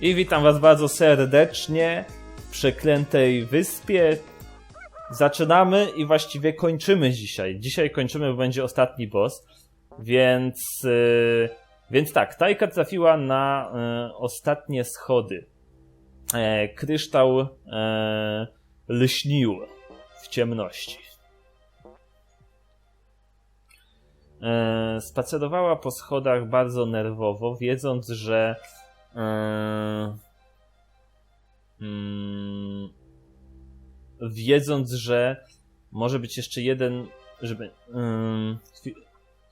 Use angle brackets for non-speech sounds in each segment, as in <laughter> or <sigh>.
I witam was bardzo serdecznie w przeklętej wyspie. Zaczynamy i właściwie kończymy dzisiaj. Dzisiaj kończymy, bo będzie ostatni boss. Więc, yy, więc tak, Tajka trafiła na yy, ostatnie schody. E, kryształ e, lśnił w ciemności. E, spacerowała po schodach bardzo nerwowo, wiedząc, że wiedząc, że może być jeszcze jeden, żeby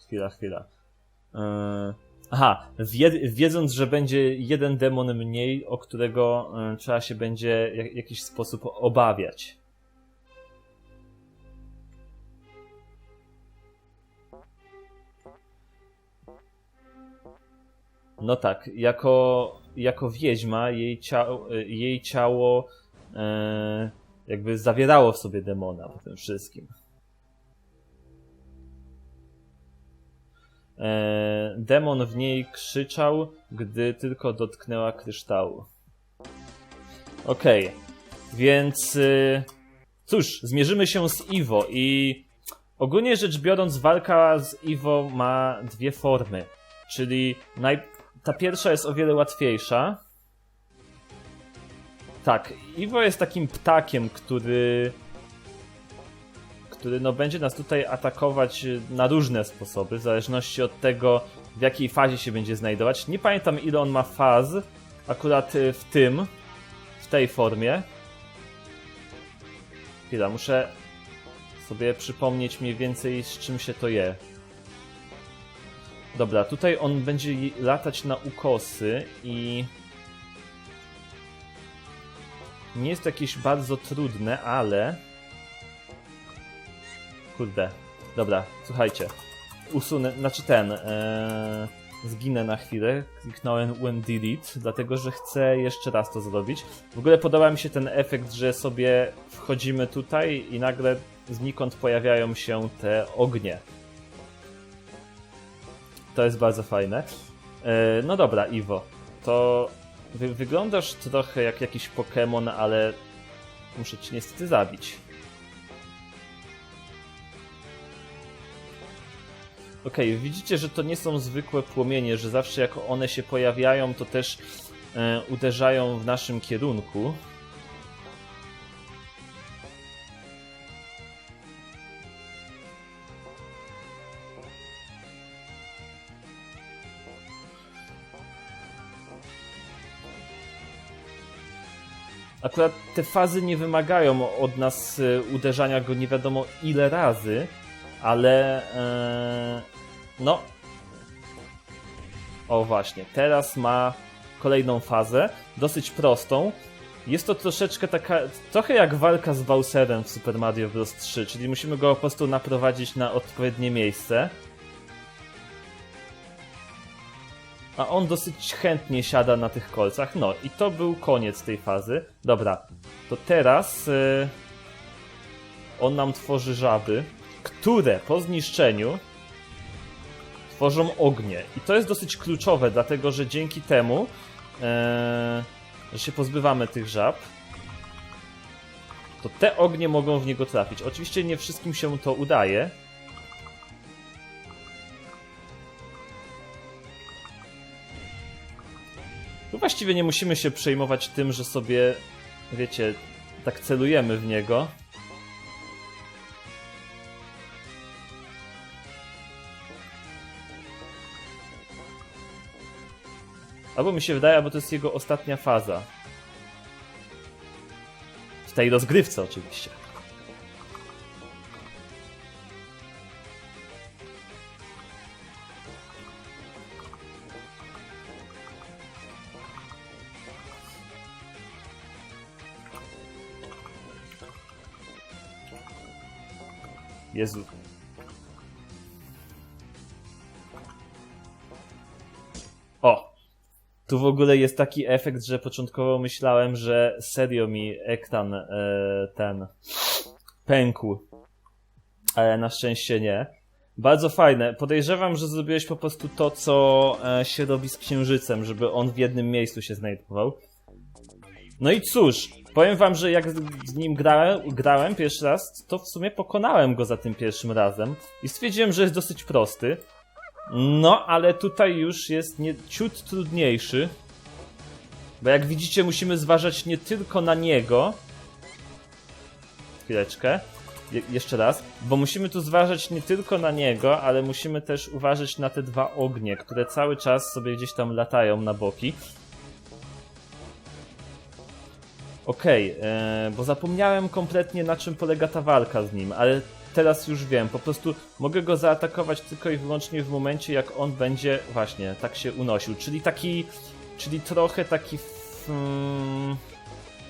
chwila, chwila. E, aha, wie, wiedząc, że będzie jeden demon mniej, o którego e, trzeba się będzie w jakiś sposób obawiać. No tak, jako, jako wiedźma jej, ciało, jej ciało e, jakby zawierało w sobie demona po tym wszystkim. E, demon w niej krzyczał, gdy tylko dotknęła kryształu. Okej, więc y, cóż, zmierzymy się z Iwo i ogólnie rzecz biorąc walka z Iwo ma dwie formy, czyli naj... ta pierwsza jest o wiele łatwiejsza. Tak, Iwo jest takim ptakiem, który który no będzie nas tutaj atakować na różne sposoby, w zależności od tego, w jakiej fazie się będzie znajdować. Nie pamiętam ile on ma faz, akurat y, w tym, w tej formie. Chwila, muszę sobie przypomnieć mniej więcej z czym się to je. Dobra, tutaj on będzie latać na ukosy i... Nie jest jakieś bardzo trudne, ale... Kurde. Dobra, słuchajcie. Usunę, znaczy ten, e, zginę na chwilę. Kliknąłem UM delete, dlatego że chcę jeszcze raz to zrobić. W ogóle podoba mi się ten efekt, że sobie wchodzimy tutaj i nagle znikąd pojawiają się te ognie. To jest bardzo fajne. E, no dobra, Iwo. To wy, wyglądasz trochę jak jakiś Pokémon, ale muszę ci niestety zabić. Okej, widzicie, że to nie są zwykłe płomienie, że zawsze jak one się pojawiają, to też e, uderzają w naszym kierunku. Akurat te fazy nie wymagają od nas e, uderzania go nie wiadomo ile razy, ale e, no. O właśnie, teraz ma kolejną fazę, dosyć prostą. Jest to troszeczkę taka, trochę jak walka z Bowserem w Super Mario Bros. 3, czyli musimy go po prostu naprowadzić na odpowiednie miejsce. A on dosyć chętnie siada na tych kolcach. No i to był koniec tej fazy. Dobra, to teraz y, on nam tworzy żaby, które po zniszczeniu tworzą ognie. I to jest dosyć kluczowe, dlatego że dzięki temu, e, że się pozbywamy tych żab, to te ognie mogą w niego trafić. Oczywiście nie wszystkim się to udaje. Właściwie nie musimy się przejmować tym, że sobie, wiecie, tak celujemy w niego. Albo mi się wydaje, albo to jest jego ostatnia faza. W tej rozgrywce oczywiście. Jezu. O! Tu w ogóle jest taki efekt, że początkowo myślałem, że serio mi ekran e, ten pękł. Ale na szczęście nie. Bardzo fajne. Podejrzewam, że zrobiłeś po prostu to, co e, się robi z księżycem, żeby on w jednym miejscu się znajdował. No i cóż, powiem wam, że jak z- nim grałem, grałem pierwszy raz, to w sumie pokonałem go za tym pierwszym razem i stwierdziłem, że jest dosyć prosty. No, ale tutaj już jest nie, ciut trudniejszy. Bo jak widzicie, musimy zważać nie tylko na niego. Chwileczkę. Je jeszcze raz. Bo musimy tu zważać nie tylko na niego, ale musimy też uważać na te dwa ognie, które cały czas sobie gdzieś tam latają na boki. Okej, e, bo zapomniałem kompletnie na czym polega ta walka z nim, ale teraz już wiem. Po prostu mogę go zaatakować tylko i wyłącznie w momencie, jak on będzie właśnie tak się unosił. Czyli taki, czyli trochę taki. f- mm,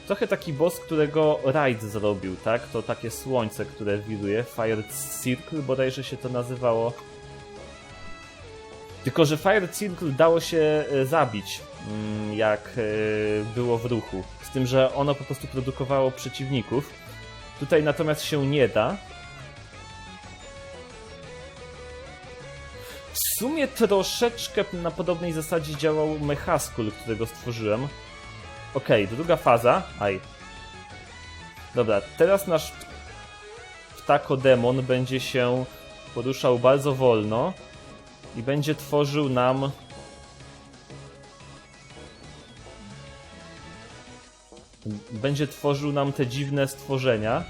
trochę taki boss, którego Raid zrobił, tak? To takie słońce, które wiruje. Fire Circle bodajże się to nazywało. Tylko, że Fire Circle dało się e, zabić, jak e, było w ruchu. Z tym, że ono po prostu produkowało przeciwników. Tutaj natomiast się nie da. W sumie troszeczkę na podobnej zasadzie działał Mechaskul, którego stworzyłem. Okej, druga faza. Aj. Dobra, teraz nasz ptakodemon będzie się poruszał bardzo wolno i będzie tworzył nam będzie tworzył nam te dziwne stworzenia.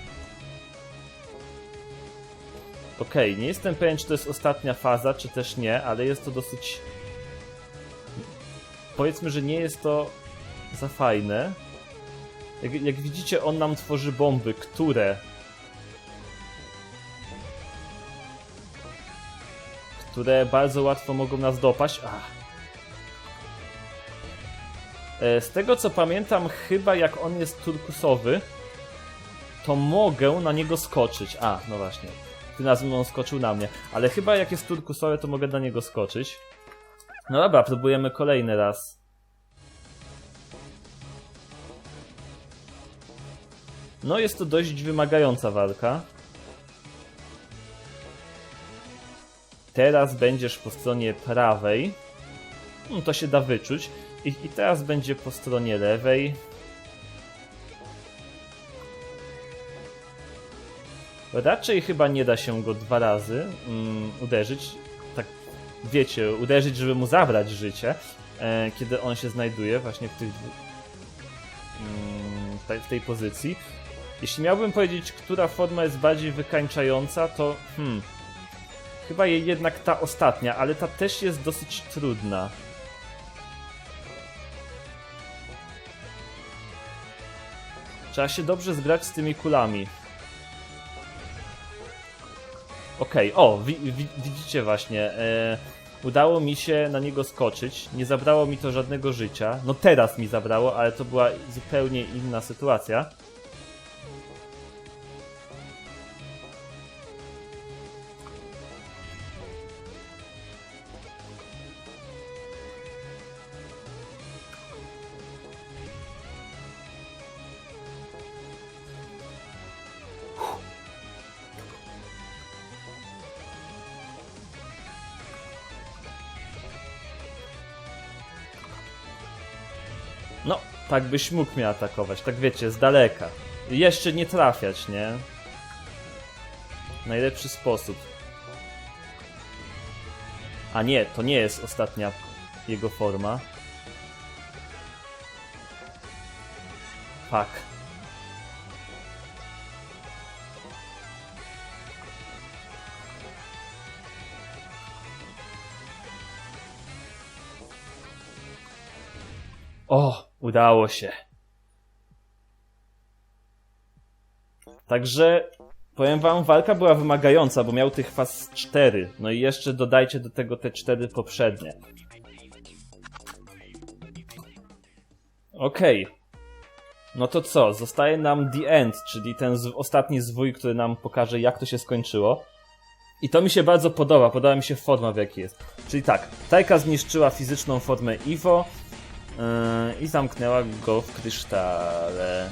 Okej, nie jestem pewien, czy to jest ostatnia faza, czy też nie, ale jest to dosyć. Powiedzmy, że nie jest to za fajne. Jak, jak widzicie, on nam tworzy bomby, które. które bardzo łatwo mogą nas dopaść. Ach. E, Z tego co pamiętam, chyba jak on jest turkusowy, to mogę na niego skoczyć. A, no właśnie. Tym razem on skoczył na mnie. Ale chyba jak jest turkusowy, to mogę na niego skoczyć. No dobra, próbujemy kolejny raz. No jest to dość wymagająca walka. Teraz będziesz po stronie prawej. No, to się da wyczuć. I, teraz będzie po stronie lewej. Raczej chyba nie da się go dwa razy mm, uderzyć. Tak, wiecie, uderzyć, żeby mu zabrać życie, e, kiedy on się znajduje właśnie w tych mm, w tej- pozycji. Jeśli miałbym powiedzieć, która forma jest bardziej wykańczająca, to hmm, chyba je- jednak ta ostatnia, ale ta też jest dosyć trudna. Trzeba się dobrze zgrać z tymi kulami. Okej, o, wi wi widzicie właśnie, e, udało mi się na niego skoczyć, nie zabrało mi to żadnego życia. No teraz mi zabrało, ale to była zupełnie inna sytuacja. Tak byś mógł mnie atakować, tak wiecie, z daleka. Jeszcze nie trafiać, nie? Najlepszy sposób. A nie, to nie jest ostatnia jego forma. Fuck. O, udało się. Także powiem wam, walka była wymagająca, bo miał tych faz 4. No i jeszcze dodajcie do tego te 4 poprzednie. Okej. No to co? Zostaje nam The End, czyli ten ostatni zwój, który nam pokaże, jak to się skończyło. I to mi się bardzo podoba, podoba mi się forma, w jakiej jest. Czyli tak, Tajka zniszczyła fizyczną formę Yy, i zamknęła go w krysztale.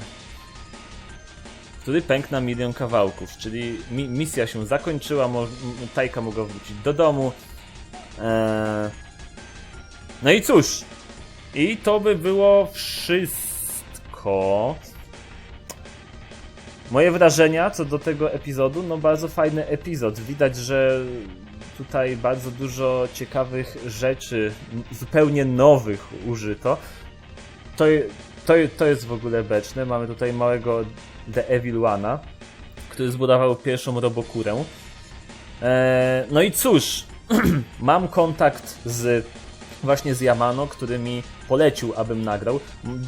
który pękł na milion kawałków, czyli mi misja się zakończyła, Tajka mogła wrócić do domu. Eee... No i cóż, i to by było wszystko. Moje wrażenia co do tego epizodu, no bardzo fajny epizod. Widać, że tutaj bardzo dużo ciekawych rzeczy, zupełnie nowych użyto. To, to, to jest w ogóle beczne. Mamy tutaj małego The Evil One'a, który zbudował pierwszą robokurę. Eee, no i cóż, <clears throat> mam kontakt z właśnie z Yamano, który mi polecił, abym nagrał. M-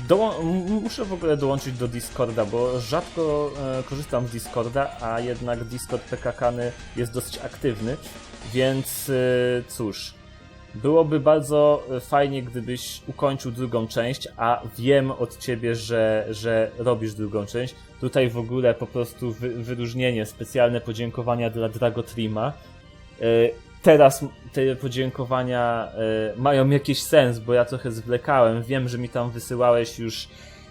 muszę w ogóle dołączyć do Discorda, bo rzadko e, korzystam z Discorda, a jednak Discord PKKany jest dosyć aktywny, więc e, cóż. Byłoby bardzo e, fajnie, gdybyś ukończył drugą część, a wiem od ciebie, że, że robisz drugą część. Tutaj w ogóle po prostu wy, wyróżnienie, specjalne podziękowania dla Dragotrima. E, Teraz te podziękowania e, mają jakiś sens, bo ja trochę zwlekałem. Wiem, że mi tam wysyłałeś już,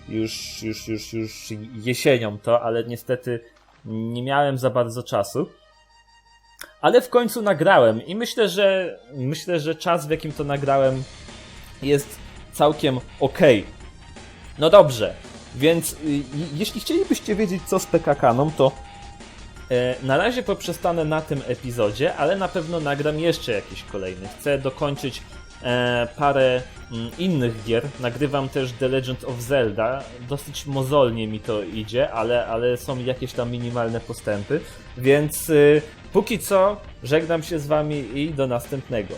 już, już, już, już jesienią to, ale niestety nie miałem za bardzo czasu. Ale w końcu nagrałem i myślę, że myślę, że czas w jakim to nagrałem jest całkiem okej. No dobrze, więc y, jeśli chcielibyście wiedzieć co z PKK-ną, to e, na razie poprzestanę na tym epizodzie, ale na pewno nagram jeszcze jakiś kolejny. Chcę dokończyć e, parę mm, innych gier. Nagrywam też The Legend of Zelda. Dosyć mozolnie mi to idzie, ale, ale są jakieś tam minimalne postępy. Więc y, póki co żegnam się z wami i do następnego.